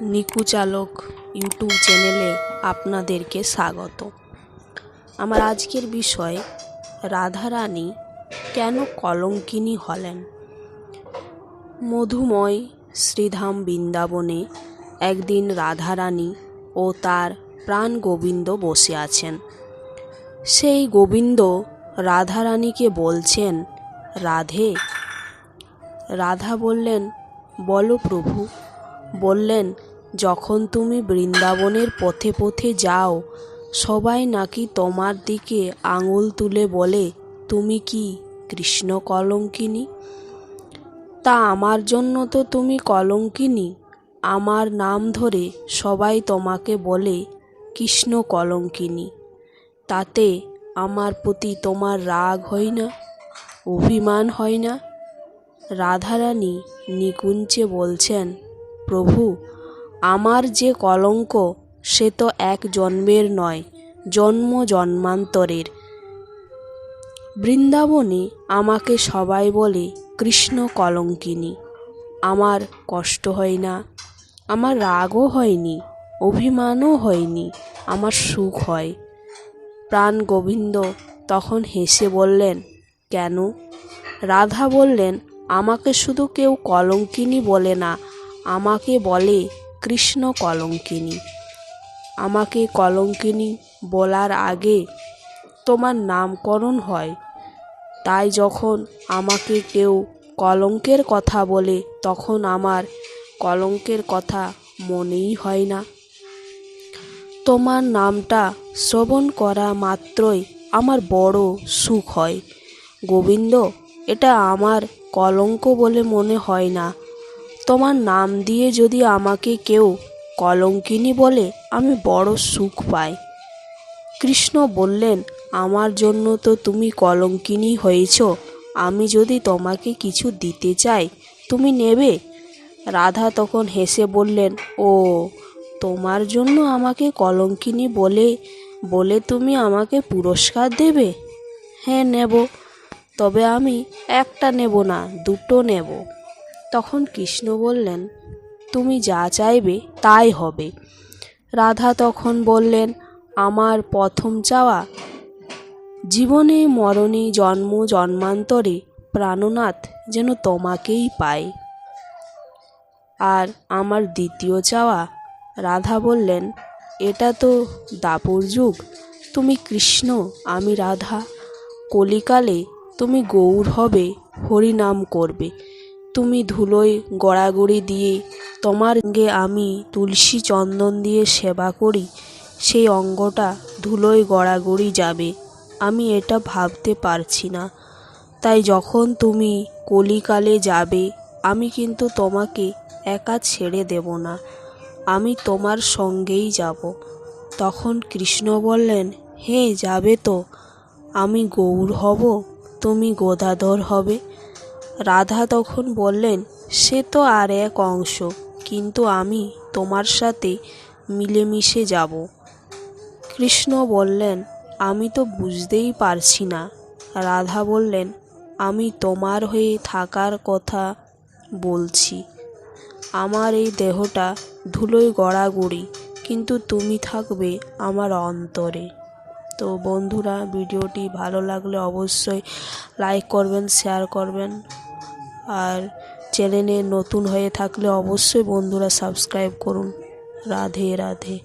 Nico চালক YouTube চ্যানেলে আপনাদেরকে স্বাগত। আমার আজকের বিষয়, রাধারানী কেন কলঙ্কিনী হলেন? মধুময় শ্রীধাম বৃন্দাবনে একদিন রাধারানী ও তার প্রাণ গোবিন্দ বসে আছেন। সেই গোবিন্দ রাধারানীকে বলছেন, রাধে। রাধা বললেন, বলো প্রভু। বললেন, যখন তুমি বৃন্দাবনের পথে পথে যাও, সবাই নাকি তোমার দিকে আঙুল তুলে বলে, তুমি কি কৃষ্ণ কলঙ্কিনী? তা আমার জন্য তো তুমি কলঙ্কিনী। আমার নাম ধরে সবাই তোমাকে বলে, কৃষ্ণ কলঙ্কিনী। তাতে আমার প্রতি তোমার রাগ হয় না, অভিমান হয় না? রাধারানী নিকুঞ্চে বলছেন প্রভু, আমার যে কলঙ্ক, সে তো এক জন্মের নয়, জন্ম জন্মান্তরের। বৃন্দাবনে আমাকে সবাই বলে কৃষ্ণ কলঙ্কিনী। আমার কষ্ট হয় না, আমার রাগও হয়নি, অভিমানও হয়নি, আমার সুখ হয়। প্রাণ গোবিন্দ তখন হেসে বললেন, কেন? রাধা বললেন, আমাকে শুধু কেউ কলঙ্কিনী বলে না আমাকে বলে কৃষ্ণ কলঙ্কিনী। আমাকে কলঙ্কিনী বলার আগে তোমার নামকরণ হয়। তাই যখন আমাকে কেউ কলঙ্কের কথা বলে, তখন আমার কলঙ্কের কথা মনেই হয় না। তোমার নামটা শ্রবণ করা মাত্রই আমার বড় সুখ হয়। গোবিন্দ, এটা আমার কলঙ্ক বলে মনে হয় না। তোমার নাম দিয়ে যদি আমাকে কেউ কলঙ্কিনী বলে, আমি বড় সুখ পাই। কৃষ্ণ বললেন, আমার জন্য তো তুমি কলঙ্কিনী হয়েছ। আমি যদি তোমাকে কিছু দিতে চাই, তুমি নেবে? রাধা তখন হেসে বললেন, ও, তোমার জন্য আমাকে কলঙ্কিনী বলে বলে তুমি আমাকে পুরস্কার দেবে? হ্যাঁ নেব। তবে আমি একটা নেব না, দুটো নেব। তখন কৃষ্ণ বললেন, তুমি যা চাইবে তাই হবে। রাধা তখন বললেন, আমার প্রথম চাওয়া? জীবনে, মরণে, জন্ম, জন্মান্তরে প্রাণনাথ যেন তোমাকেই পায়। আর আমার দ্বিতীয় চাওয়া? রাধা বললেন, এটা তো দাপর যুগ। তুমি কৃষ্ণ, আমি রাধা। কলিকালে তুমি গৌর হবে, হরিনাম করবে। তুমি ধুলোয় গড়াগড়ি দিয়ে তোমার গে আমি তুলসী চন্দন দিয়ে সেবা করি, সেই অঙ্গটা ধুলোয় গড়াগড়ি যাবে। আমি এটা ভাবতে পারছি না। তাই যখন তুমি কলিকালে যাবে, আমি কিন্তু তোমাকে একা ছেড়ে দেব না। আমি তোমার সঙ্গেই যাব। তখন কৃষ্ণ বললেন, হে, যাবে তো। আমি গৌর হব, তুমি গোদাধর হবে। রাধা তখন বললেন, সে তো আর এক অংশ, কিন্তু আমি তোমার সাথে মিলেমিশে যাব। কৃষ্ণ বললেন, আমি তো বুঝতেই পারছি না। রাধা বললেন, আমি তোমার হয়ে থাকার কথা বলছি। আমার এই দেহটা ধুলোয় গড়াগড়ি, কিন্তু তুমি থাকবে আমার অন্তরে। তো বন্ধুরা, ভিডিওটি ভালো লাগলে অবশ্যই লাইক করবেন শেয়ার করবেন। আর চ্যানেলে নতুন হয়ে থাকলে অবশ্যই বন্ধুরা সাবস্ক্রাইব করুন। রাধে রাধে।